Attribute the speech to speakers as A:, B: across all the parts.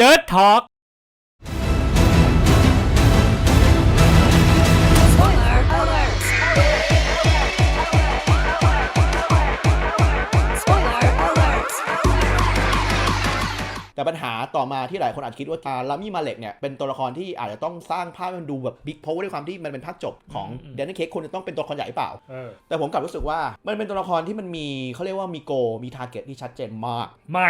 A: Nerd Talk
B: Spoiler alert! Spoiler alert!
C: แต่ปัญหาต่อมาที่หลายคนอาจคิดว่าอ่าลามี่มาเล็กเนี่ยเป็นตัวละครที่อาจจะต้องสร้างภาพให้มันดูแบบบิ๊กเพราะว่าด้วยความที่มันเป็นภาคจบของ
A: อืม
C: เดนนี่เค้กคนจะต้องเป็นตัวละครใหญ่หรือเปล่า
A: เออ
C: แต่ผมกลับรู้สึกว่ามันเป็นตัวละครที่มันมีเขาเรียกว่ามีโกมีทาร์เก็ตที่ชัดเจนมาก
A: ไม่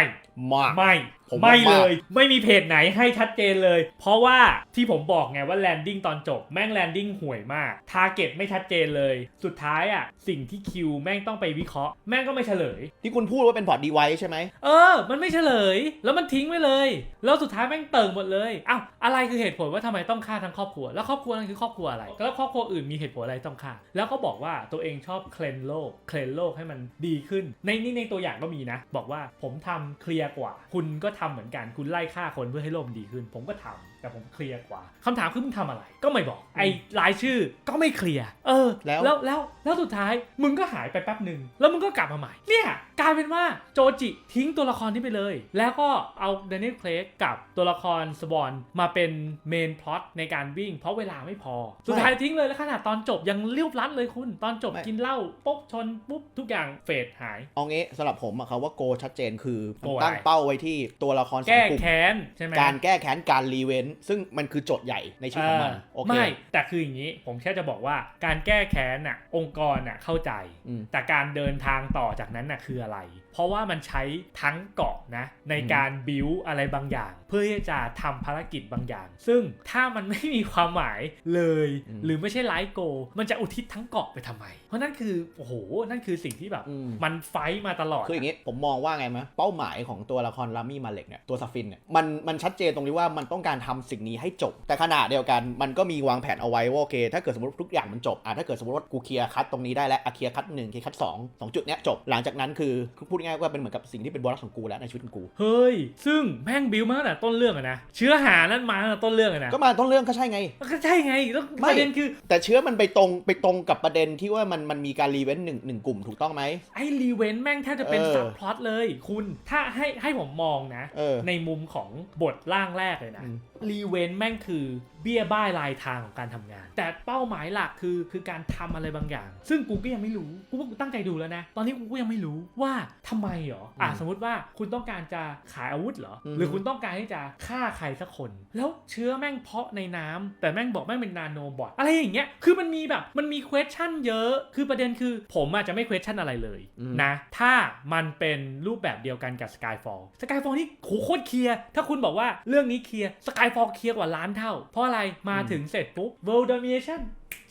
C: มาก
A: ไม่
C: ผมว่า
A: ไม่เล
C: มาก
A: ยไม่มีเพจไหนให้ชัดเจนเลย เพราะว่าที่ผมบอกไงว่าแลนดิ้งตอนจบ แม่งแลนดิ้งห่วยมากทาร์เก็ตไม่ชัดเจนเลย สุดท้ายอะ สิ่งที่คิวแม่งต้องไปวิเคราะห์ แม่งก็ไม่เฉลย
C: ที่คุณพูดว่าเป็นพอร์ตดีไวใช่ไหม
A: เออ มันไม่เฉลย แล้วมันทิ้งไว้เลย แล้วสุดท้ายแม่งเติ่งหมดเลยอ้าวอะไรคือเหตุผลว่าทำไมต้องฆ่าทั้งครอบครัว แล้วครอบครัวนั้นคือครอบครัวอะไร แล้วครอบครัวอื่นมีเหตุผลอะไรต้องฆ่า แล้วก็บอกว่าตัวเองชอบเคลนโลก เคลนโลกให้มันดีขึ้น ในนี่ในตัวอย่างก็มีนะ บอกว่าผมทำเคลียร์กว่า คุณก็ทำเหมือนกัน คุณไล่ฆ่าคนเพื่อให้โลกมันดีขึ้น ผมก็ทำ แต่ผมเคลียร์กว่าคำถามคือมึงทำอะไร ก็ไม่บอก ไอ้รายชื่อก็ไม่เคลียร์เออ
C: แล้ว
A: แล้วแล้วแล้วสุดท้ายมึงก็หายไปแป๊บหนึ่งแล้วมึงก็กลับมาใหม่เนี่ยกลายเป็นว่าโจจิทิ้งตัวละครนี้ไปเลย แล้วก็เอาเดนนิสเคลกกับตัวละครสวอนมาเป็นเมนพล็อตในการวิ่ง เพราะเวลาไม่พอ สุดท้ายทิ้งเลยแล้วขนาดตอนจบยังเลี้ยวลัดเลยคุณ ตอนจบ
C: ไม่
A: กินเหล้าปุ๊บชนปุ๊บทุกอย่างเฟดหาย
C: เอางี้สำหรับผมอะครับว่าโกชัดเจนคือมัน
A: โกอะไร
C: ตั้งเป้าไว้ที่ตัวละครสอ
A: แก้
C: งกลุ่ม
A: แค้นใช่ไหม
C: การแก้แค้นการรีเวนต์ซึ่งมันคือโจทย์ใหญ่ในชีวิตของมัน
A: เออ
C: โอเค
A: ไม่แต่คืออย่างนี้ผมแค่จะบอกว่าการแก้แค้นน่ะองค์กรน่ะเข้าใจ
C: อืม
A: แต่การเดินทางต่อจากนั้นน่ะคืออะไรเพราะว่ามันใช้ทั้งเกาะนะใน
C: อืม
A: การบิวอะไรบางอย่าง เพื่อที่จะทำภารกิจบางอย่าง ซึ่งถ้ามันไม่มีความหมายเลย หรือไม่ใช่ไลฟ์โก มันจะอุทิศทั้งเกาะไปทำไม เพราะนั่นคือโอ้โหนั่นคือสิ่งที่แบบ
C: อืม
A: มันไฟท์มาตลอด
C: คืออย่างนี้ผมมองว่าไงมะเป้าหมายของตัวละครลามี่มาเล็กเนี่ยตัวซาฟินเนี่ยมันมันชัดเจนตรงที่ว่ามันต้องการทำสิ่งนี้ให้จบ แต่ขณะเดียวกันมันก็มีวางแผนเอาไว้ว่าโอเค ถ้าเกิดสมมติทุกอย่างมันจบอะถ้าเกิดสมมติว่ากูเคลียร์คัดตรงนี้ได้แล้วอะเคลียร์คัดหนึ่งเคลียร์คัดสองสองจุดเนี้ยจบหลังจากนั้นคือคือพูดง่ายๆว่าเป็นเหมือนกับสิ่งที่เป็นบอสของกูแล้วในชีวิตของกู
A: เฮ้ย ซึ่งแม่งบิวมาตั้งแต่ต้นเรื่องอะนะ เชื้อหานั้นมาตั้งแต่ต้นเรื่องอะนะ
C: ก็มาต้นเรื่องก็ใช่ไง
A: ก็ใช่ไงแล้ว
C: ไม่
A: ประเด็นคือ
C: แต่เชื้อมันไปตรงไปตรงกับประเด็นที่ว่ามันมันมีการรีเวนต์หนึ่งหนึ่งกลุ่มถูกต้องไหม
A: ไอ้รีเวนต์แม่งแทบจะเป็น
C: เออ
A: ซับพล็อตเลย คุณถ้าให้ให้ผมมองนะ
C: เออ
A: ในมุมของบทร่างแรกเลยนะ
C: อืม
A: รีเวนต์แม่งคือเบี้ยบ้ายลายทางของการทำงาน แต่เป้าหมายหลักคือคือการทำอะไรบางอย่าง ซึ่งกูก็ยังไม่รู้ กูว่ากูตั้งใจดูแล้วนะ ตอนนี้กูก็ยังไม่รู้ว่าทำไมเหรออะ
C: อืม
A: สมมติว่าคุณต้องการจะขายอาวุธเหรอ
C: อืม
A: หรือคุณต้องการที่จะฆ่าใครสักคน แล้วเชื้อแม่งเพาะในน้ำแต่แม่งบอกแม่งเป็นนาโนบอทอะไรอย่างเงี้ยคือมันมีแบบมันมี question เยอะ คือประเด็นคือผมอาจจะไม่ question อะไรเลย
C: อืม
A: นะถ้ามันเป็นรูปแบบเดียวกันกับ Skyfall Skyfall นี่โหโคตรเคลียร์ถ้าคุณบอกว่าเรื่องนี้เคลียร์ Skyfall เคลียร์กว่าล้านเท่า เพราะอะไรมาถึงเสร็จปุ๊บ World Domination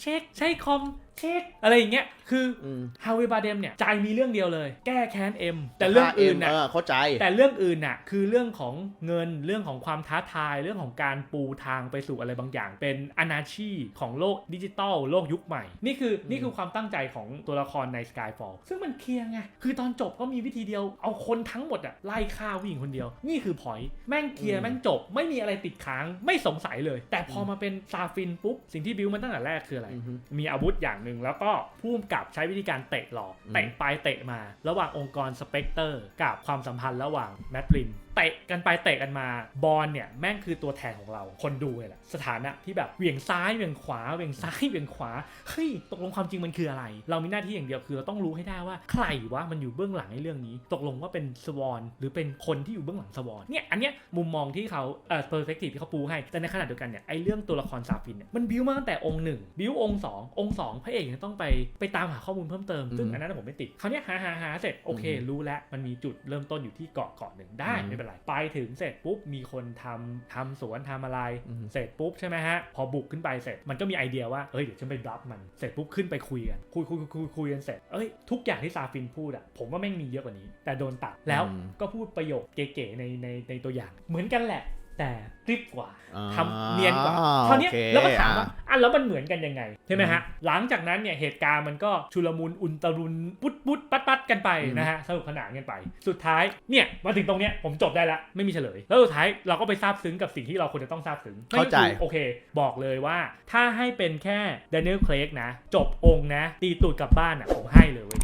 A: เช็คใช้คอม เช็คอะไรอย่างเงี้ยคือ
C: อืม
A: ฮาวิบาเดมเนี่ยใจมีเรื่องเดียวเลย แก้แค้นเอ็มแต่เรื่องอื่นน่ะ
C: เออเข้าใจ
A: แต่เรื่องอื่นน่ะคือเรื่องของเงินเรื่องของความท้าทายเรื่องของการปูทางไปสู่อะไรบางอย่าง เป็นอนาชีของโลกดิจิตอลโลกยุคใหม่ นี่คืออนี่คือความตั้งใจของตัวละครใน Skyfall ซึ่งมันเคลียร์ไงคือตอนจบก็มีวิธีเดียวเอาคนทั้งหมดอะไล่ฆ่าผู้หญิงคนเดียว นี่คือพอยต์แม่งเคลียร์
C: อืม
A: แม่งจบ ไม่มีอะไรติดค้างไม่สงสัยเลย แต่พอมาเป็นซาฟินปุ๊บสิ่งที่บิวมันตั้งแต่แรกคืออะไร
C: อือฮึ
A: มีอาวุธอย่างหนึ่งแล้วก็ผู้กำกับใช้วิธีการเตะหลอก
C: อืม
A: เตะไปเตะมา ระหว่างองค์กรสเปกเตอร์กับความสัมพันธ์ระหว่างแมทริน เตะกันไปเตะกันมาบอลเนี่ยแม่งคือตัวแทนของเรา คนดูเลยแหละสถานะที่แบบเหวี่ยงซ้ายเหวี่ยงขวาเหวี่ยงซ้ายเหวี่ยงขวาเฮ้ยตกลงความจริงมันคืออะไร เรามีหน้าที่อย่างเดียวคือเราต้องรู้ให้ได้ว่าใครวะมันอยู่เบื้องหลังในเรื่องนี้ ตกลงว่าเป็นสวอนหรือเป็นคนที่อยู่เบื้องหลังสวอนเนี่ยอันเนี้ยมุมมองที่เขาเอ่อเปอร์เฟกทีฟที่เขาปูให้แต่ในขณะเดียวกันเนี่ยไอเรื่องตัวละครซาฟินเนี่ยมันบิวมาตั้งแต่องค์หนึ่งบิวองค์สององค์สองพระเอกยังต้องไปไปตามหาข้อมูลเพิ่มเติมซึ่ง
C: อืม
A: อันนั้นผมไม่ติดคราวเนี้ยหาหาหาเสร็จโอเค
C: อืม
A: รู้แล้วมันมีจุดเริ่มต้นอยู่ที่เกาะเกาะหนึ่งได้
C: อืม
A: ไม่เป็นไรไปถึงเสร็จปุ๊บมีคนทำทำสวนทำอะไร
C: อืม
A: เสร็จปุ๊บใช่ไหมฮะ พอบุกขึ้นไปเสร็จมันก็มีไอเดียว่า เอ้ยเดี๋ยวฉันไปรับมัน เสร็จปุ๊บขึ้นไปคุยกัน คุยคุยคุยคุยคุยกันเสร็จ เอ้ยทุกอย่างที่ซาฟินพูดอะผมว่าแม่งมีเยอะกว่านี้ แต่โดนตัดแล้ว
C: อืม
A: ก็พูดประโยคเก๋ๆในในในตัวอย่าง เหมือนกันแหละ แต่กริบกว่า
C: อ่า
A: ทำเนียนกว่า
C: อ่า
A: คราวเนี้ย
C: โอเค
A: แล้วก็ถามว่า
C: อะ
A: อะแล้วมันเหมือนกันยังไงใช่ไหมฮะหลังจากนั้นเนี่ยเหตุการณ์มันก็ชุลมุนอุนตรุนปุ๊ดปุ๊ดปัดปัดกันไป
C: อืม
A: นะฮะสนุกสนานกันไป สุดท้ายเนี่ยมาถึงตรงเนี้ยผมจบได้ละไม่มีเฉลย แล้วสุดท้ายเราก็ไปซาบซึ้งกับสิ่งที่เราควรจะต้องซาบซึ้งนั่น
C: เข้า
A: ก็
C: ใจ
A: คือโอเค บอกเลยว่าถ้าให้เป็นแค่เดนิเอลเคลกนะ จบองค์นะ ตีตูดกลับบ้านอะผมให้เลยเว้ย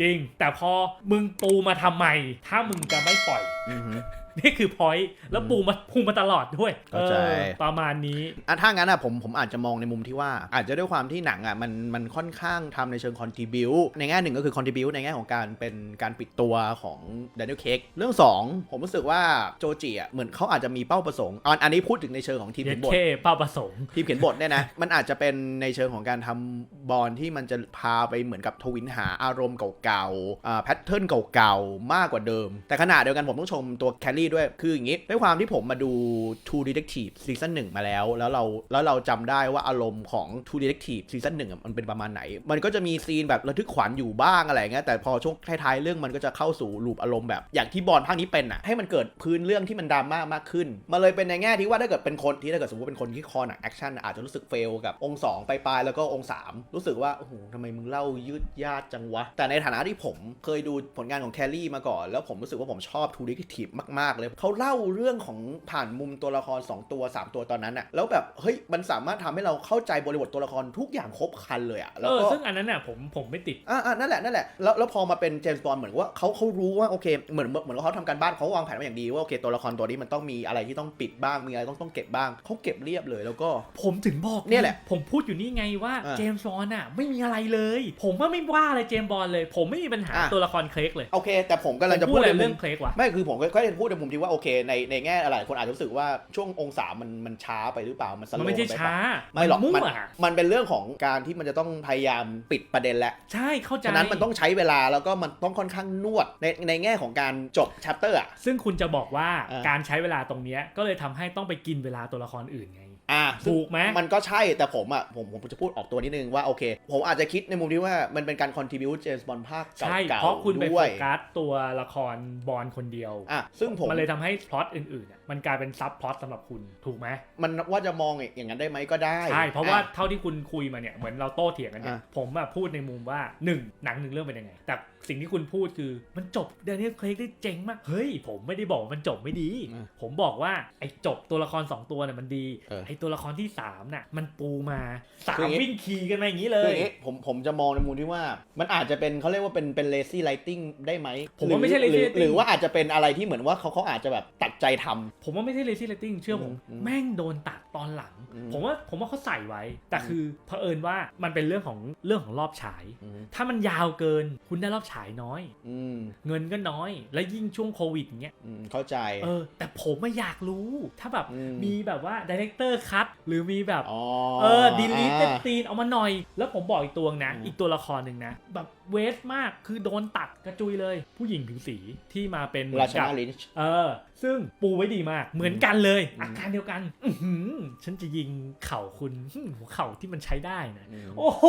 A: จริง แต่พอมึงปูมาทำไม ถ้ามึงจะไม่ปล่อย
C: อือฮึ
A: นี่คือพอยต์แล้วปูมาปูมาตลอดด้วย
C: เข้าใจ
A: ออประมาณนี้
C: อะถ้างั้นอะผมผมอาจจะมองในมุมที่ว่า อาจจะด้วยความที่หนังอะมันมันค่อนข้างทำในเชิงคอนทิบิวในแง่หนึ่งก็คือคอนทิบิวในแง่ของการเป็นการปิดตัวของแดเนียลเค้กเรื่อง 2 ผมรู้สึกว่าโจจิอะเหมือนเขาอาจจะมีเป้าประสงค์อันอันนี้พูดถึงในเชิงของทีม
A: เย็
C: เขี
A: ด
C: ยนบท
A: เท่เป้าประสงค์
C: ทีมเขียนบทเนี่ยนะ มันอาจจะเป็นในเชิงของการทำบอลที่มันจะพาไปเหมือนกับทวินหาอารมณ์เก่าๆอ่าแพทเทิร์นเก่าๆ มากกว่าเดิม แต่ขณะเดียวกันผมต้องชมตัวแคลรี่ด้วย คืออย่างนี้ด้วยความที่ผมมาดู True Detective ซีซั่นหนึ่งมาแล้ว แล้วเราแล้วเราจำได้ว่าอารมณ์ของ True Detective ซีซั่นหนึ่งมันเป็นประมาณไหน มันก็จะมีซีนแบบระทึกขวัญอยู่บ้างอะไรเงี้ยแต่พอช่วงท้ายๆเรื่องมันก็จะเข้าสู่ลูปอารมณ์แบบอย่างที่บอลภาคนี้เป็นอะให้มันเกิดพื้นเรื่องที่มันดราม่ามากขึ้นมาเลยเป็นในแง่ที่ว่าถ้าเกิดเป็นคนที่ถ้าเกิดสมมติเป็นคนที่คอหนังแอคชั่นอาจจะรู้สึกเฟลกับองค์สองปลายแล้วก็องค์สามรู้สึกว่าโอ้โหทำไมมึงเล่ายืดยาดจังวะ แต่ในฐานะที่ผมเคยดูผลงานของแคลรี่มาก่อน แล้วผมรู้สึกว่าผมชอบทูดิคทีฟมากๆเลยเขาเล่าเรื่องของผ่านมุมตัวละคร 2 ตัว 3 ตัวตอนนั้นอะแล้วแบบเฮ้ยมันสามารถทำให้เราเข้าใจบริบทตัวละครทุกอย่างครบครันเลยอะแล้ว
A: เออ
C: ก็
A: ซึ่งอันนั้นน่ะผมผมไม่ติด
C: อ่าอ่านั่นแหละนั่นแหละแล้วแล้วพอมาเป็นเจมส์บอลเหมือนว่าเขาเขารู้ว่าโอเคเหมือนเหมือนว่าเขาทำการบ้านเขาวางแผนมาอย่างดีว่าโอเคตัวละครตัวนี้มันต้องมีอะไรที่ต้องปิดบ้างมีอะไรต้องต้องเก็บบ้างเขาเก็บเรียบเลยแล้วก็
A: ผมถึงบอก
C: เนี่ยแหละ
A: ผมพูดอยู่นี่ไงว่า
C: อะ
A: เจมส์บอลน่ะไม่มีอะไรเลย ผมว่าไม่ว่าอะไรเจมส์บอลเลย ผมไม่มีปัญหา
C: อะ
A: ตัวละครเคลกเลย
C: โอเค แต่ผมกำลังจะ
A: ผม
C: พูด
A: อะไร
C: ในมุ
A: เรื่อ
C: ม
A: งเคลกวะ
C: ไม่คือผมก็จะพูดในมุมที่ว่าโอเคในในแง่อะไรคนอาจจะรู้สึกว่าช่วงองศามันมันช้าไปหรือเปล่ามันสโล
A: มัน
C: ว์
A: ไม่ใช่
C: ปเปล่
A: ช้า
C: ไม่หรอก
A: มั่
C: มัน
A: ว
C: มันเป็นเรื่องของการที่มันจะต้องพยายามปิดประเด็นแหละ
A: ใช่เข้าใจ
C: ฉะนั้นมันต้องใช้เวลาแล้วก็มันต้องค่อนข้างนวดในในแง่ของการจบชัปเตอร์อะ
A: ซึ่งคุณจะบอกว่า
C: อะ
A: การใช้เวลาตรงเนี้ยก็เลยทำให้ต้องไปกินเวลาตัวละครอื่นไง
C: อ่าซึ่ง
A: ถูกไหม
C: มันก็ใช่แต่ผมอะผมผมจะพูดออกตัวนิดนึงว่าโอเค ผมอาจจะคิดในมุมที่ว่ามันเป็นการคอนทิบิวเจมส์บอลภาคเก่า
A: ใช่
C: ๆ
A: เพราะคุณไป
C: ด้
A: โฟ
C: วย
A: กัสตัวละครบอลคนเดียว
C: อะซึ่งผม
A: มันเลยทำให้พล็อตอื่นๆอะ มันกลายเป็นซับพล็อตสำหรับคุณถูกไหม
C: มันว่าจะมองอย่างนั้นได้ไหมก็ได้
A: ใช่เพราะว่า
C: อ่
A: เท่าที่คุณคุยมาเนี่ยเหมือนเราโต้เถียงกันเนี่ย
C: อะ
A: ผมอะพูดในมุมว่า 1 หนังหนึ่งเรื่องเป็นยังไง แต่สิ่งที่คุณพูดคือมันจบเดน i ี l ลเคลกได้เจ๋งมาก เฮ้ย ผมไม่ได้บอกว่ามันจบไม่ดี
C: อะ
A: ผมบอกว่าไอ้จบตัวละคร 2 ตัวเนี่ยมันดี
C: เออ
A: ไอ้ตัวละครที่3น่ะมันปูมาสา
C: คือ
A: ม
C: อย่างงี้
A: วิ่งขี่กันมาอย่างนี้เล
C: คือยอย่างงี้ผมผมจะมองในมุมที่ว่า มันอาจจะเป็นเขาเรียกว่าเป็นเป็น lazy writing ได้ไหม
A: ผมว่าไม่ใช่
C: หรือ
A: lazy
C: หรือ
A: writing
C: หรือว่าอาจจะเป็นอะไรที่เหมือนว่าเขาเขาอาจจะแบบตัดใจทำ
A: ผมว่าไม่ใช่ lazy writing เชื่อผม
C: อืม
A: แม่งโดนตัดตอนหลัง
C: อืม
A: ผมว่าผมว่าเขาใส่ไว้ แต่
C: อืม
A: คือเผอิญว่ามันเป็นเรื่องของเรื่องของรอบฉาย
C: อืม
A: ถ้ามันยาวเกินคุณได้รอบฉายน้อย
C: อืม
A: เงินก็น้อย และยิ่งช่วงโควิดอย่างเงี้ย
C: อืมเข้าใจ
A: เออแต่ผมไม่อยากรู้ ถ้าแบบ
C: อืม
A: มีแบบว่าดีเรคเตอร์คัตหรือมีแบบ
C: อ๋อ
A: เออดีลีทซีนเอามาหน่อย แล้วผมบอกอีกตัวนะ
C: อืม
A: อีกตัวละครหนึ่งนะแบบ เวสมากคือโดนตัดกระจุยเลย ผู้หญิงผิวสีที่มาเป็นเหมื
C: รา
A: อน
C: ช
A: กับ
C: นาลินช์
A: เออ ซึ่งปูไว้ดีมากเหมือนกันเลย
C: อืม
A: อาการเดียวกัน อือหือฉันจะยิงเข่าคุณหึ่มหัวเข่าที่มันใช้ได้นะ
C: อืม
A: โอ้โห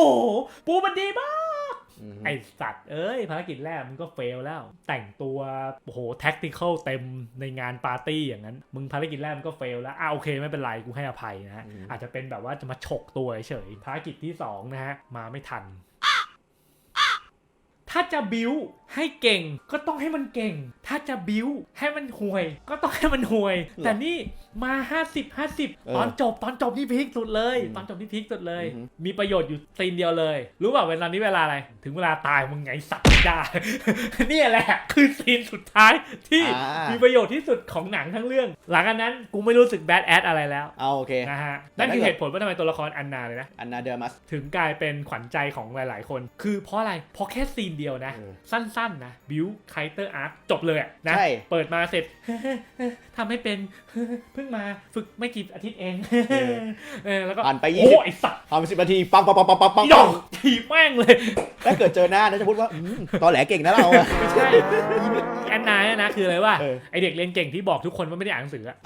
A: ปูมันดีมาก
C: อืม
A: ไอสัตว์ เอ้ย ภารกิจแรกมึงก็เฟลแล้ว แต่งตัว โอ้โห แท็กติคอลเต็มในงานปาร์ตี้อย่างนั้น มึงภารกิจแรกมึงก็เฟลแล้วอ่าโอเคไม่เป็นไร กูให้อภัยนะฮะ
C: อืม
A: อาจจะเป็นแบบว่าจะมาฉกตัวเฉยๆภารกิจที่ 2 นะฮะ มาไม่ทัน ถ้าจะบิวให้เก่งก็ต้องให้มันเก่ง ถ้าจะบิวให้มันห่วย ก็ต้องให้มันห่วย แต่นี่ มา50 50ตอนจบตอนจบนี่พีคสุดเลย
C: อืม
A: ตอนจบนี่พีคสุดเลย
C: อือฮึ
A: มีประโยชน์อยู่ซีนเดียวเลย รู้เปล่าเวลานี้เวลาอะไร ถึงเวลาตายมึงไงสัตว์จ้าเนี่ยแหละ คือซีนสุดท้ายที่
C: อ่า
A: มีประโยชน์ที่สุดของหนังทั้งเรื่อง หลังจากนั้นกูไม่รู้สึกแบดแอดอะไรแล้ว
C: เอาโอเค
A: นะฮะ
C: แต่
A: นั่นคือ
C: ถ้าเกิด
A: เหตุผลว่าทำไมตัวละครอันนาเลยนะ
C: อันนาเดอร์มัส
A: ถึงกลายเป็นขวัญใจของหลาย ๆ คน คือเพราะอะไรเพราะแค่ซีนเดียวนะ
C: เออ
A: สั้น ๆ นะบิวไคเตอร์อาร์จบเลยอะนะ
C: ใช่
A: เปิดมาเสร็จทำให้เป็นเพิ่งมาฝึกไม่กี่อาทิตย์เองเออแล้วก็
C: ผ่านไป
A: โอ้
C: ยี่สิบ
A: ไอสัตว์
C: ทำสิบนาทีปังปังปังปังปังปัง
A: อีดอกถีบแม่งเลย
C: ถ้าเกิดเจอหน้านะจะพูดว่าอืมตอแหลเก่งนะเราอะ
A: ไม่ใช่แอนนาเนี่ยนะคืออะไรวะ
C: เออ
A: ไอเด็กเรียนเก่งที่บอกทุกคนว่าไม่ได้อ่านหนังสืออะ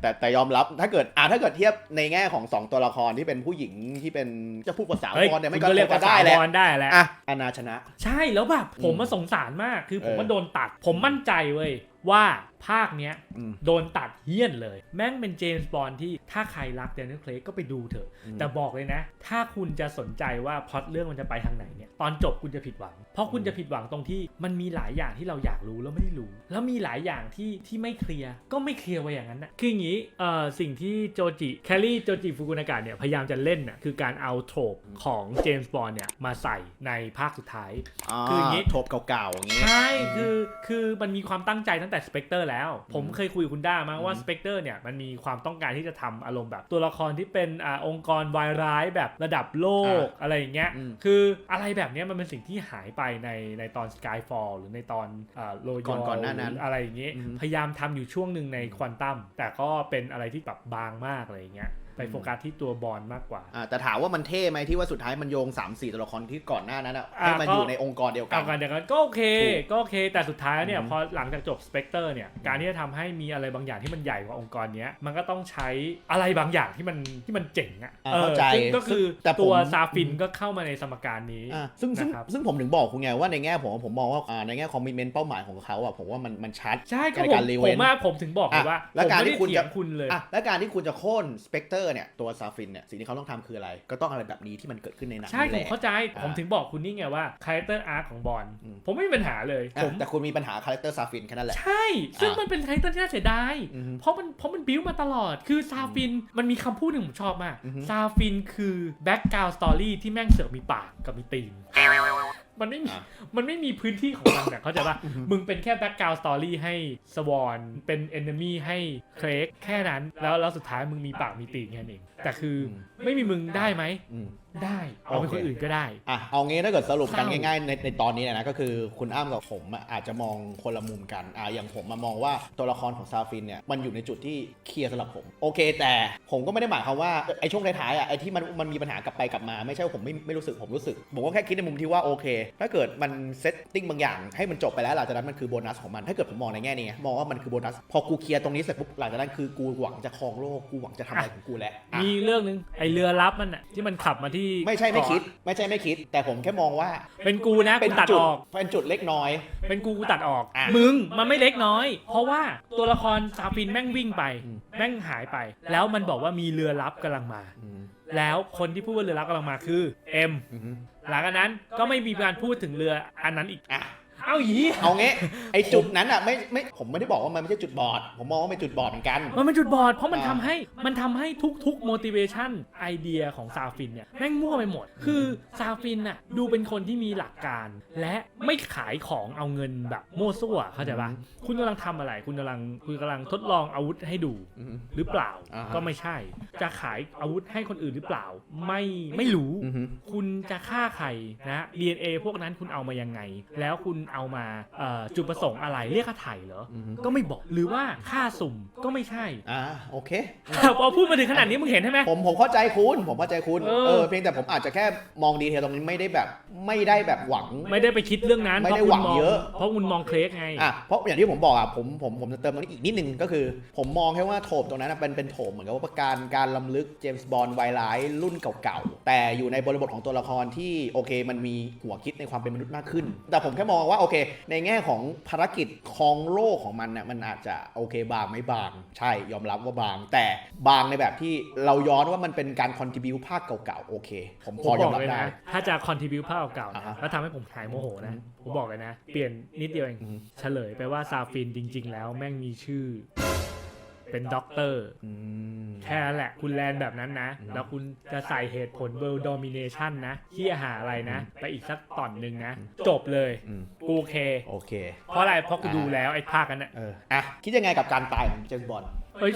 C: แต่แต่ยอมรับถ้าเกิดอ่าถ้าเกิดเทียบในแง่ของสองตัวละครที่เป็นผู้หญิงที่เป็นจะพูดภาษา
A: เฮ้ย
C: บอลเนี่ยไม่
A: คุณก็เรียก
C: ก็
A: ภาษา
C: ได้แหละ
A: บอลได้แหละ
C: อะอันนาชนะ
A: ใช่แล้วแบบผม
C: อืม
A: มาสงสารมากคือผม
C: เออ
A: ว่าโดนตัด ผมมั่นใจเว้ย ว่าภาคเนี้ย
C: อืม
A: โดนตัดเฮี้ยนเลย แม่งเป็นเจมส์บอนด์ที่ถ้าใครรักเดน i ลเคลก็ไปดูเถอะ
C: อืม
A: แต่บอกเลยนะ ถ้าคุณจะสนใจว่าพล็อตเรื่องมันจะไปทางไหนเนี่ยตอนจบคุณจะผิดหวัง เพราะคุณจะผิดหวังตรงที่มันมีหลายอย่างที่เราอยากรู้แล้วไม่ได้รู้ แล้วมีหลายอย่างที่ที่ไม่เคลียร์ก็ไม่เคลียร์ไว้อย่างนั้นนะคืออย่างนี้เอ่อสิ่งที่โจจิแคลรี่โจจิฟูกุนากะเนี่ยพยายามจะเล่นน่ะคือการเอาโทรปของเจมส์บอนด์เนี่ยมาใส่ในภาคสุดท้าย คืออย่างงี้
C: โทบเก่าๆอย่างงี้
A: ใช่คือคือมันมีความตั้งใจตั้งแต่สเปกเตอร์แล้ว ผมเคยคุยกับคุณด้ามาว่า
C: อืม
A: สเปกเตอร์เนี่ยมันมีความต้องการที่จะทำอารมณ์แบบ ตัวละครที่เป็นอ่าองค์กรวายร้ายแบบระดับโลกอะไรอย่างเงี้ย
C: อืม
A: คืออะไรแบบเนี้ยมันเป็นสิ่งที่หายไปในในตอน Skyfall หรือในตอนโลย
C: ก่อนก่อนหน้านั้น
A: อะไรอย่างเงี้ย
C: อืม
A: พยายามทำอยู่ช่วงหนึ่งในควอนตัมแต่ก็เป็นอะไรที่แบบบางมากอะไรอย่างเงี้ย ไป
C: อืม
A: โฟกัสที่ตัวบอลมากกว่า
C: อ่าแต่ถามว่ามันเท่ไหมที่ว่าสุดท้ายมันโยง 3 4 ตัวละครที่ก่อนหน้านั้นอะ
A: อ่า
C: ให้มัน
A: ก็
C: อยู่ในองค์กรเดียวกั
A: เอา
C: น
A: กันเดี๋ยวกันก็โอเค
C: ถูก
A: ก็โอเค แต่สุดท้ายเนี่ย
C: อืม
A: พอหลังจากจบสเปกเตอร์เนี่ยการที่จะทำให้มีอะไรบางอย่างที่มันใหญ่กว่าองค์กรเนี้ยมันก็ต้องใช้อะไรบางอย่างที่มันที่มันเจ๋งอะ
C: อ่า
A: เออ
C: เข้าใจ
A: ซึ่งก็คือ
C: แต่ผม
A: ตัวซาฟินก็เข้ามาในสมการนี้
C: อ่าซึ่งซึ่ง
A: นะครับ
C: ซึ่งผมถึงบอกคุณไงว่าในแง่ผมผมมองว่าอ่าในแง่คอมมิชเมนต์เป้าหมายของเขาอะผมว่ามันมันชัด
A: ใช่ก็
C: ใน
A: ผม
C: การ
A: ผ
C: rewind
A: มว่าผมถึงบอกเลย
C: อะ
A: ว่า
C: แล้ว
A: ผม
C: การ
A: ไม่
C: ที่
A: ได้
C: คุณ
A: เถีย
C: จะ
A: งคุณเลย
C: อะและการที่คุณจะโค่นสเปกเตอร์เนี่ยตัวซาฟินเนี่ยสิ่งที่เขาต้องทำคืออะไร ก็ต้องอะไรแบบนี้ที่มันเกิดขึ้นในหนัง
A: ใช่
C: นี่
A: ผ
C: แหละ
A: มเข้าใจ
C: อ่า
A: ผมถึงบอกคุณนี่ไงว่าคาแรคเตอร์อาร์ของบอล
C: อืม
A: ผมไม่มีปัญหาเลย
C: อะ
A: ผม
C: แต่คุณมีปัญหาคาแรคเตอร์ซาฟินแค่นั้นแหละ
A: ใช่ ซึ่ง
C: อะ
A: มันเป็นคาแรคเตอร์ที่น่าเสียดาย
C: อือฮึ
A: เพราะมันเพราะมันบิ้วมาตลอดคือซาฟินมันมีคำพูดหนึ่งผมชอบมาก
C: อือฮึ
A: ซาฟินคือแบ็กกราวสตอรี่ที่แม่งเสือกมีปากกับมีตีน มันไม่มี
C: อะ
A: มันไม่มีพื้นที่ของมันอะเข้าใจปะมึงเป็นแค่แบ็กกราวสตอรี่ให้สวอนเป็นเอนเนมีให้เครกแค่นั้น แล้วแล้วสุดท้ายมึงมีปากมีตีนแค่นั้นเองแต่คืออ
C: ม
A: ไม่มีมึงได้ไหม
C: อืม
A: ได้เอาเป็น
C: โอเค
A: คนอื่นก็ได้
C: อะเอางี้ถ้าเกิดสรุปกัน
A: เศร้า
C: ง่ายๆในในตอนนี้นะก็คือคุณอ้ำกับผมอะอาจจะมองคนละมุมกันอะอย่างผมมามองว่าตัวละครของซาฟินเนี่ยมันอยู่ในจุดที่เคลียร์สำหรับผม โอเค แต่ผมก็ไม่ได้หมายความว่าไอ้ช่วงท้ายๆอะไอ้ที่มันมันมีปัญหากลับไปกลับมาไม่ใช่ว่าผมไม่ไม่รู้สึกผมรู้สึกผมก็แค่คิดในมุมที่ว่าโอเค ถ้าเกิดมันเซตติ้งบางอย่างให้มันจบไปแล้วหลังจากนั้นมันคือโบนัสของมันถ้าเกิดผมมองในแง่นี้ไงมองว่ามันคือโบนัสพอกูเคลียร์ตรงนี้เสร็จปุ๊บหลังจากนั้นคือกูหวังจะครองโลกกูหวังจะทำอะไรของกูแล้วอะ
A: มีเรื่องนึงไอเรือลับมันอะที่มันขับมาที่
C: ไม่ใช่ไม่คิด
A: เกาะ
C: ไม่ใช่ไม่คิด แต่ผมแค่มองว่า
A: เป็นกูนะ
C: เป็
A: กู
C: น
A: ตัด
C: จุด
A: ออก
C: เป็นจุดเล็กน้อย
A: เป็นกูกูตัดออก
C: อะ
A: มึงมันไม่เล็กน้อย เพราะว่าตัวละครซาฟินแม่งวิ่งไป
C: อืม
A: แม่งหายไป แล้วมันบอกว่ามีเรือลับกำลังมา
C: อืม
A: แล้วคนที่พูดว่าเรือลับกำลังมาคือเอ็ม
C: อืม
A: หลังจากนั้นก็ไม่มีการพูดถึงเรืออันนั้นอีก
C: อะ
A: เอ้าหยี
C: เอางี้ไอ้จุดนั้นอะไม่ไม่ผมไม่ได้บอกว่ามันไม่ใช่จุดบอด ผมมองว่าเป็นจุดบอดเหมือนกัน
A: มันเป็นจุดบอดเพราะมัน
C: อ่า
A: ทำให้มันทำให้ทุกๆ motivation ไอเดียของซาฟินเนี่ยแม่งมั่วไปหมด คือซาฟินน่ะดูเป็นคนที่มีหลักการ และไม่ขายของเอาเงินแบบมั่วซั่วเข้าใจปะคุณกำลังทำอะไร คุณกำลังคุณกำลังทดลองอาวุธให้ดู
C: อืม
A: หรือเปล่า
C: อ่าฮะ
A: ก็ไม่ใช่ จะขายอาวุธให้คนอื่นหรือเปล่า ไม่ไม่รู้
C: อืม
A: คุณจะฆ่าใครนะ DNA พวกนั้นคุณเอามายังไง แล้วคุณเอามาเอ่อจุดประสงค์อะไรเรียกค่าไถ่เหรอ
C: อืม
A: ก็ไม่บอกหรือว่าค่าสุ่มก็ไม่ใช่
C: อ่าโอเค
A: พอพูดมาถึงขนาดนี้มึงเห็นใช่ไหม
C: ผมผมเข้าใจคุณ ผมเข้าใจคุณ
A: เออ
C: เออเพียงแต่ผมอาจจะแค่มองดีเทลตรงนี้ไม่ได้แบบไม่ได้แบบหวัง
A: ไม่ได้ไปคิดเรื่องนั้น
C: ไม่ได้
A: พรา
C: หวัง
A: คุณม
C: เยอะ
A: เพราะคุณมองเคลกไง
C: อะเพราะอย่างที่ผมบอกอะผมผมผมจะเติมตรงนี้อีกนิดนึงก็คือ ผมมองแค่ว่าโถมตรงนั้นนะเป็นเป็นโถมเหมือนกับว่าการการลำลึกเจมส์บอลไวไลท์รุ่นเก่าๆแต่อยู่ในบริบทของตัวละครที่โอเค มันมีหัวคิดในความเป็นมนุษย์มากขึ้น แต่ผมแค่มองว่าโอเค ในแง่ของภารกิจครองโลกของมันน่ะมันอาจจะโอเคบางไม่บาง ใช่ยอมรับว่าบาง แต่บางในแบบที่เราย้อนว่ามันเป็นการคอนทิบิวภาคเก่าๆ โอเค ผมพ
A: ผม
C: อย
A: บ
C: อ
A: อ
C: ม
A: ก
C: รับ
A: เลย
C: ได้
A: นะถ้าจะคอนทิบิวภาพเก่าๆ
C: อ่า
A: นะ
C: ฮะ
A: แล้วทำให้ผมหายโมโหนะ
C: อืม
A: ผมบอกเลยนะ เปลี่ยนนิดเดียวเอง
C: อืม
A: เฉลยไปว่าซาฟินจริง ๆ แล้วแม่งมีชื่อ เป็นด็อกเตอร์
C: อืม
A: แค่นั้นแหละ คุณแลนแบบนั้นนะ
C: อืม
A: แล้วคุณจะใส่เหตุผล world domination นะที่หาอะไรนะ ไปอีกสักตอนหนึ่งนะ จบเลย
C: อืม
A: กูโอเค
C: โอเค
A: เพราะอะไร เพราะกูดูแล้วไอ้ภาคนั้นน่ะ
C: เออ อะ คิดยังไงกับการตายของเจมส์บอล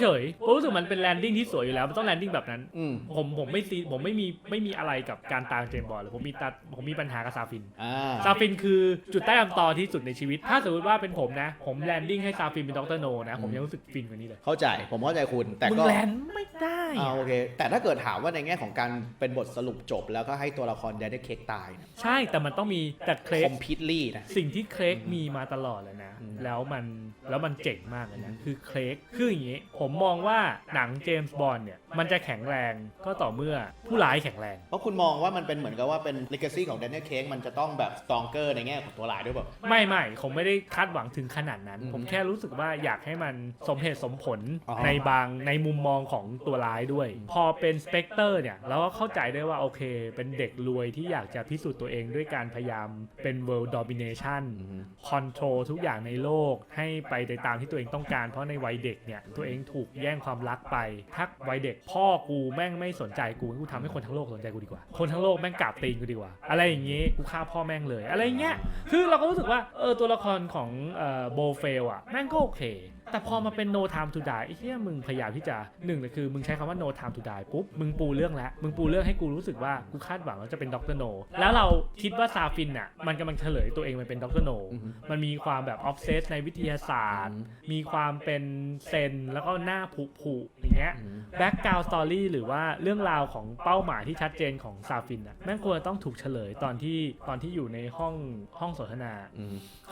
A: เฉยๆผมรู้สึกมันเป็นแลนดิ้งที่สวยอยู่แล้วมันต้องแลนดิ้งแบบนั้น
C: อืม
A: ผมผมไม่ซีผมไม่มีไม่มีอะไรกับการตามเจมส์บอลเลยผมมีตาผมมีปัญหากับซาฟิน
C: อ่า
A: ซาฟินคือจุดใต้ลำตอที่สุดในชีวิต ถ้าสมมติว่าเป็นผมนะ ผมแลนดิ้งให้ซาฟินเป็นด็อกเตอร์โนนะ ผมยังรู้สึกฟินกว่านี้เลย
C: เข้าใจผมเข้าใจคุณ แต่
A: มึง
C: ก็
A: แลนไม่ ได้
C: อ่า
A: อะ
C: โอเค แต่ถ้าเกิดถามว่าในแง่ของการเป็นบทสรุปจบ แล้วก็ให้ตัวละครแดนเค้กตาย
A: ใช่แต่มันต้องมีแต่เคล
C: ค
A: ก
C: อมพิทลี่นะ
A: สิ่งที่เคลกมีมาตลอดเลยนะ
C: อืม
A: แล้วมันแล้วมันเจ๋งมากเลยนะคือเคลกคืออย่างนี้ผผมมองว่าหนังเจมส์บอนด์เนี่ยมันจะแข็งแรงก็ต่อเมื่อผู้ร้ายแข็งแรง
C: เพราะคุณมองว่ามันเป็นเหมือนกับว่าเป็น legacy ของ Daniel Craig มันจะต้องแบบ stronger ในแง่ของตัวลายด้วยแบบ
A: ไม่ไม่ผมไม่ได้คาดหวังถึงขนาดนั้น
C: อืม
A: ผมแค่รู้สึกว่าอยากให้มันสมเหตุสมผล
C: อ๋อ
A: ในบางในมุมมองของตัวร้ายด้วย พอเป็นสเปกเตอร์เนี่ยเราก็เข้าใจได้ว่าโอเค เป็นเด็กรวยที่อยากจะพิสูจน์ตัวเองด้วยการพยายามเป็น world domination คอนโทรลทุกอย่างในโลกให้ไปในตามที่ตัวเองต้องการ เพราะในวัยเด็กเนี่ยตัวเองถูกแย่งความรักไปถ้าวัยเด็ก พ่อกูแม่งไม่สนใจกูกูทำให้คนทั้งโลกสนใจกูดีกว่า คนทั้งโลกแม่งกราบตีนกูดีกว่า อะไรอย่างงี้กูฆ่าพ่อแม่งเลย อะไรอย่างเงี้ยคือเราก็รู้สึกว่าเออตัวละครของเอ่อโบเฟลอะแม่งก็โอเค แต่พอมาเป็น no time to die ไอ้เหี้ยมึงพยายามที่จะหนึ่งเลยคือมึงใช้คำว่า no time to die ปุ๊บมึงปูเรื่องแล้วมึงปูเรื่องให้กูรู้สึกว่ากูคาดหวังว่าจะเป็นด็อกเตอร์โนแล้วเราคิดว่าซาฟินอะมันกำลังเฉลยตัวเองมันเป็นด็อกเตอร์โน
C: อือฮึ
A: มันมีความแบบออฟเซสในวิทยาศาสตร์ มีความเป็นเซนแล้วก็หน้าผุผุๆอย่างเงี้ยแบ็กกราวสตอรี่หรือว่าเรื่องราวของเป้าหมายที่ชัดเจนของซาฟินอะแม่งควรจะต้องถูกเฉลยตอนที่ตอนที่อยู่ในห้องห้องสนทนา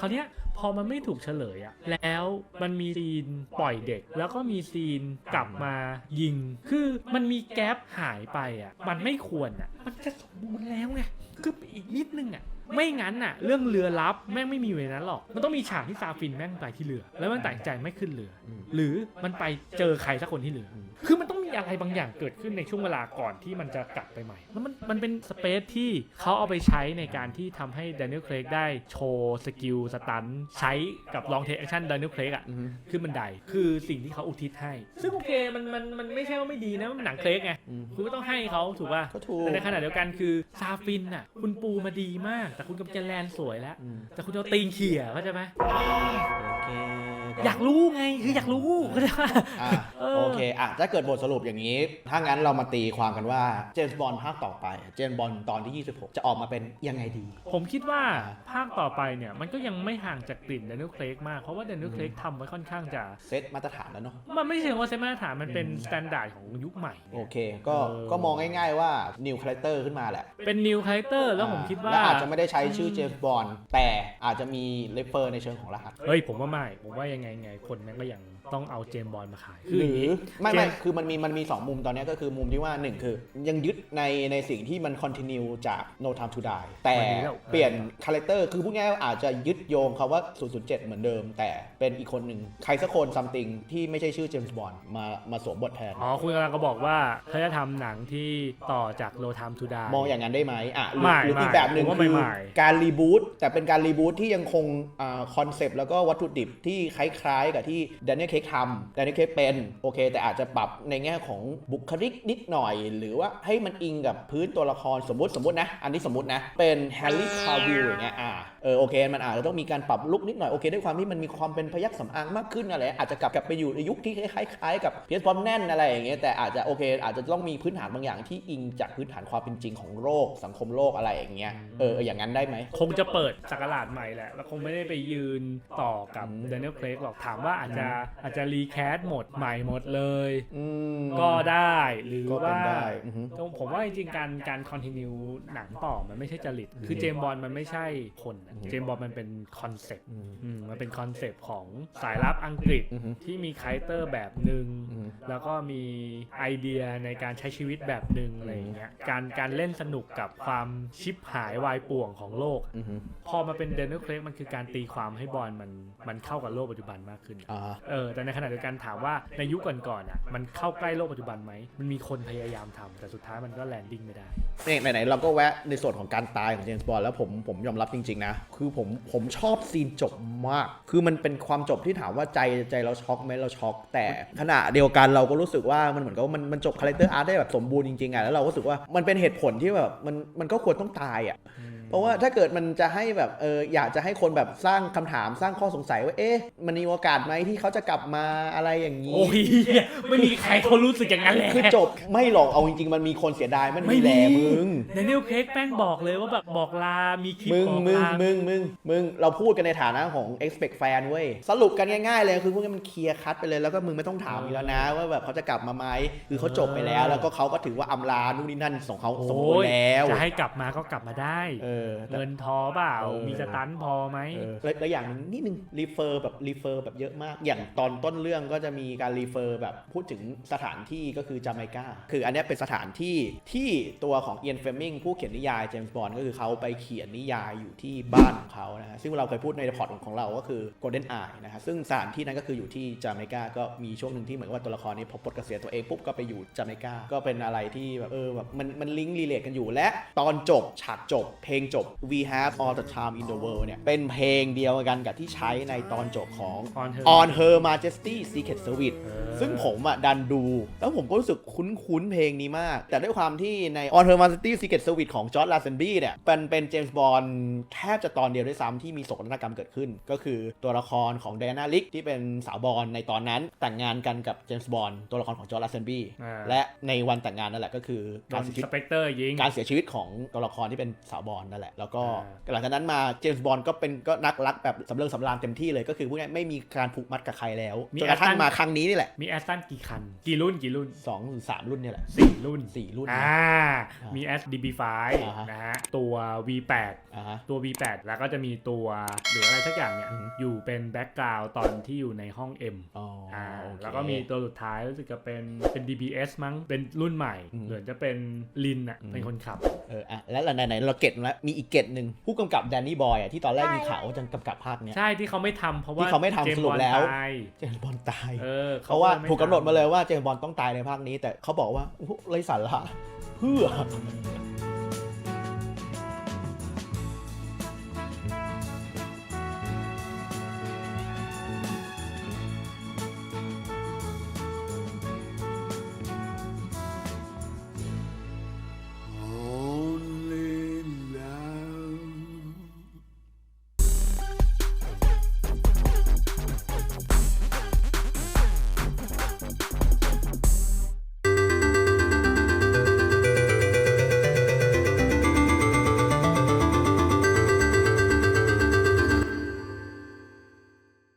A: คราวเนี้ยพอมันไม่ถูกเฉลยอะแล้วมันมีซีนปล่อยเด็ก แล้วก็มีซีนกลับมายิง คือมันมีแกลบหายไปอะมันไม่ควรอะมันจะสมบูรณ์แล้วไงคืออีกนิดนึงอะไม่งั้นอะเรื่องเรือลับแม่งไม่มีอยู่ในนั้นหรอก มันต้องมีฉากที่ซาฟินแม่งไปที่เรือ แล้วมันตัดใจไม่ขึ้นเรือ หรือมันไปเจอใครสักคนที่เรือ คือมัน องมีอะไรบางอย่างเกิดขึ้นในช่วงเวลาก่อนที่มันจะกลับไปใหม่ แล้วมันมันเป็นสเปซที่เขาเอาไปใช้ในการที่ทำให้ Daniel Craig ได้โชว์สกิลสตันใช้กับลองเทคแอคชั่น Daniel Craig อะขึ้นบันไดคือสิ่งที่เขาอุทิศให้ ซึ่งโอเคมันมันมันไม่ใช่ว่าไม่ดีนะมันหนังเครกไง
C: อืม
A: คุณก็ต้องให้เขาถูกป่ะ
C: ก็ถูก
A: แต่ในขณะเดียวกันคือซาฟินน่ะคุณปูมาดีมาก แต่คุณกำลังจะแลนสวยแล้ว
C: อืม
A: แต่คุณเอาตีนเขี่ยเข้าใจไหม
C: โอเค
A: อยากรู้ไงคืออยากรู้เข้าใจปะ
C: อะ
A: เออ
C: โอเคอะถ้าเกิดบทสรุปอย่างนี้ ถ้างั้นเรามาตีความกันว่าเจมส์บอลภาคต่อไป เจมส์บอลตอนที่ 26 จะออกมาเป็นยังไงดี
A: ผมคิดว่าภาคต่อไปเนี่ย มันก็ยังไม่ห่างจากกลิ่น Daniel Craig มาก เพราะว่า Daniel Craig ทำไว้ค่อนข้างจะ
C: เซตมาตรฐานแล้วเนาะ
A: มันไม่ใช่ว่าเซตมาตรฐานมันเป็นสแตนดาร์ดของยุคใหม่
C: โอเค ก็
A: เออ
C: ก็มองง่ายๆว่านิวคาแรคเตอร์ขึ้นมาแหละ
A: เป็นนิวคาแรคเตอร์แล้วผมคิดว่า
C: และอาจจะไม่ได้ใช้ชื่อเจมส์บอลแต่อาจจะมีเลเฟอร์ในเชิงของรหัส
A: เฮ้ยผมว่าไม่ ผมว่ายังไงไงคนแม่งก็ยัง ต้องเอาเจมส์บอลมาขายคือ
C: ห
A: อย่าง
C: รือ
A: นี้
C: ไม่
A: เจ
C: ไม่
A: มส์
C: คือมันมีมันมีสองมุมตอนนี้ก็คือมุมที่ว่าหนึ่งคือ ยังยึดในในสิ่งที่มันคอนติเนียจาก No Time to Die แต่
A: วันนี้แล้ว
C: เปลี่ยนคาแรคเตอร์คือพูดง่ายๆว่าอาจจะยึดโยงคาว่า 007 เหมือนเดิม แต่เป็นอีกคนหนึ่งใครสักคนซัมติงที่ไม่ใช่ชื่อเจมส์บอนด์มามาสวมบทแทน
A: อ๋อคุณกำลังก็บอกว่าเขาจะทำหนังที่ต่อจากโลทามทูดา ม
C: องอย่างนั้นได้ไหมอะหรือ
A: ไม่
C: หรืออีก
A: ไม่
C: แบบหนึ่ง
A: ผมว่า
C: คือ
A: ไม่
C: การรีบูตแต่เป็นการรีบูตที่ยังคงคอนเซปต์แล้วก็วัตถุดิบที่คล้ายๆ กับที่แดเนียลเคกทำแดเนียลเคกเป็นโอเค แต่อาจจะปรับในแง่ของบุคลิกนิดหน่อย หรือว่าให้มันอิงกับพื้นตัวละครสมมติสมมตินะ อันนี้สมมตินะ เป็นแฮร์รี่คาวิลอย่างเงี้ยอ่าเออโอเค มันอาจจะต้องมีการปรับลุคนิดหน่อยโอเคด้วยความที่มันมีความเป็นพยักสำอางมากขึ้นอะไรอาจจะกลับกลับไปอยู่ในยุคที่คล้ายๆกับเพียสพอมแน่นอะไรอย่างเงี้ยแต่อาจจะโอเค อาจจะต้องมีพื้นฐานบางอย่างที่อิงจากพื้นฐานความเป็นจริงของโลกสังคมโลกอะไรอย่างเงี้ยเอออย่างนั้นได้ไหม
A: คงจะเปิดสักราชใหม่แหละแล้วคงไม่ได้ไปยืนต่อกับ Daniel Craig หรอกถามว่าอาจจะอาจจะรีแคสหมดใหม่หมดเลย
C: อืม
A: ก็ได้หรือ
C: ก็เป็น
A: ว่า
C: ได้อือฮึ
A: ผมว่าจริงๆการการคอนติเนียหนังต่อมันไม่ใช่จริต คือเจมส์บอลมันไม่ใช่คนอะ
C: อือฮึ
A: เจมส์บอลมันเป็นคอนเซปต์
C: อืม
A: อืมมันเป็นคอนเซปต์ของสายลับอังกฤษ
C: อือฮึ
A: ที่มีคาแรคเตอร์แบบหนึ่ง
C: อือฮึ
A: แล้วก็มีไอเดียในการใช้ชีวิตแบบหนึ่งอะไรอย่างเงี้ยการการเล่นสนุกกับความชิปหายวายป่วงของโลก
C: อือฮึ
A: พอมาเป็นเดนเนอร์เครกมันคือการตีความให้บอลมันมันเข้ากับโลกปัจจุบันมากขึ้น
C: อ่า
A: เออแต่ในขณะเดียวกันถามว่าในยุคก่อนๆอะมันเข้าใกล้โลกปัจจุบันไหมมันมีคนพยายามทำแต่สุดท้ายมันก็แลนดิ้งไม่ได้
C: เนี่ยไหนๆเราก็แวะในส่วนของการตายของเจมส์บอลแล้วผมผมยอมรับจริงๆนะคือผมผมชอบซีนจบมาก คือมันเป็นความจบที่ถามว่าใจใจเราช็อกไหมเราช็อก แต่ขณะเดียวกันเราก็รู้สึกว่ามันเหมือนกับว่ามันมันจบคาแรคเตอร์อาร์ตได้แบบสมบูรณ์จริงๆอะแล้วเราก็รู้สึกว่ามันเป็นเหตุผลที่แบบมันมันก็ควรต้องตายอะ เพราะว่าถ้าเกิดมันจะให้แบบเอออยากจะให้คนแบบสร้างคำถามสร้างข้อสงสัยว่าเอ๊ะมันมีโอกาสไหมที่เขาจะกลับมาอะไรอย่างนี้
A: โอ้ยไม่มีใครเขารู้สึกอย่างนั้นแหละ
C: คือจบไม่หรอกเอาจริงๆ มันมีคนเสียดายมันมีแหละมึง
A: เดนิเอลเครกแป้งบอกเลยว่าแบบบอกลา มีคลิป
C: มึง
A: บอก
C: มึง
A: ลา
C: มึงมึงมึงเราพูดกันในฐานะของ expect fan เว้ยสรุปกันง่ายๆเลยคือพวกนี้มันเคลียร์คัดไปเลยแล้วก็มึงไม่ต้องถามอีกแล้วนะว่าแบบเขาจะกลับมาไหมคือเขาจบไปแล้ว แล้วก็เขาก็ถือว่าอำลานู่นนี่นั่นของเขาสมบูร
A: โอ้ย
C: ณ์แล้ว
A: จะให้กลับมาก็กลับมาได้
C: เออแต่
A: เงินทอเปล่า
C: เออ
A: มีสตันท์พอไหม
C: เออแล้วแล้วอย่างหนึงนิดนึงรีเฟอร์แบบรีเฟอร์แบบเยอะมาก อย่างตอนอนต้นเรื่องก็จะมีการรีเฟอร์แบบพูดถึงสถานที่ก็คือจาเมกาคืออันเนี้ยเป็นสถานที่ที่ตัวของเอียนเฟลมิงผู้เขียนนิยายเจมส์บอนด์ก็คือเขาไปเขียนนิยายอยู่ที่บ้านของเขานะฮะซึ่งเราเคยพูดในพอร์ตของเราก็คือ Golden Eye นะฮะซึ่งสถานที่นั้นก็คืออยู่ที่จาเมกาก็มีช่วงหนึ่งที่เหมือนว่าตัวละครนี้พอปลดเกษียณตัวเองปุ๊บก็ไปอยู่จาเมกาก็เป็นอะไรที่แบบเออแบบมันมันลิงก์รีเลทกันอยู่และตอนจบฉากจบเพลงจบ We Have All the Time in the World เนี่ยเป็นเพลงเดียวกันกับที่ใช้ในตอนจบของ
A: On Her
C: On Her Majesty Secret Service
A: เออ
C: ซึ่งผมอะดันดู แล้วผมก็รู้สึกคุ้นๆเพลงนี้มาก แต่ด้วยความที่ใน On Her Majesty Secret Service ของจอร์ l ลาเซนบี้เนี่ยเป็นเป็นเจมส์บอลแทบจะตอนเดียวด้วยซ้ำที่มีโศกนาฏกรรมเกิดขึ้น ก็คือตัวละครของ d ด a n a ลิกที่เป็นสาวบอลในตอนนั้นแต่งงานกันกับเจมส์บอลตัวละครของจอร์ l ลาเซนบี้
A: อ่า
C: และในวันแต่งงานนั่นแหละก็คือ
A: โด
C: การ
A: น
C: เสียชี
A: ส
C: วิต
A: เปกเตอร์ยิง
C: การเสียชีวิตของตัวละครที่เป็นสาวบอลนั่นแหละ แล้วก็
A: อ่า
C: หลังจากนั้นมาเจมส์บอลก็เป็นก็นักรักแบบสำเริงสำราญเต็มที่เลยก็คือพูดง่ายๆไม่มีการผูกมัดกับใครแล้วจนกระทั่งมาครั้งนี้นี่แหละ
A: มีแอสตันกี่คัน กี่รุ่นกี่รุ่น
C: สองหรือสามรุ่นเนี่ยแหละ
A: สี่รุ่น
C: สี่รุ่น
A: อ่า
C: อ่ามี
A: มี SDB5
C: อ่าฮะ
A: นะฮะตัว V8
C: อ่าฮะ
A: ตัว V8 แล้วก็จะมีตัวหรืออะไรสักอย่างเนี่ย
C: อือฮึ
A: อยู่เป็นแบ็กกราวด์ตอนที่อยู่ในห้อง M
C: อ๋อ
A: อ่า
C: โอเค
A: แล้วก็มีตัวสุดท้ายรู้สึกจะเป็นเป็น DBS มั้งเป็นรุ่นใหม่
C: อืม
A: เหมือนจะเป็นลินอะ
C: อืม
A: เป็นคนขับ
C: เอออะแล้วไหนๆเราเก็ตแล้วมีอีกเก็ตหนึ่งผู้กำกับแดนนี่บอยอะที่ตอนแรกมีข่าวว่าจะกำกับภาคเนี้ย
A: ใช่ที่เขาไม่ทำเพราะว่า
C: ที่เขาไม่ทำ
A: จส์
C: สรุปแล้ว
A: บอตาย
C: เจมส์บอลตาย
A: เออ
C: เพราะว่า
A: ไม่
C: ถูกกำหนดมาเลย
A: ท
C: ว่าเจมส์บอลต้องตายในภาคนี้ แต่เขาบอกว่าโอ้โหไรสาระเพื่อ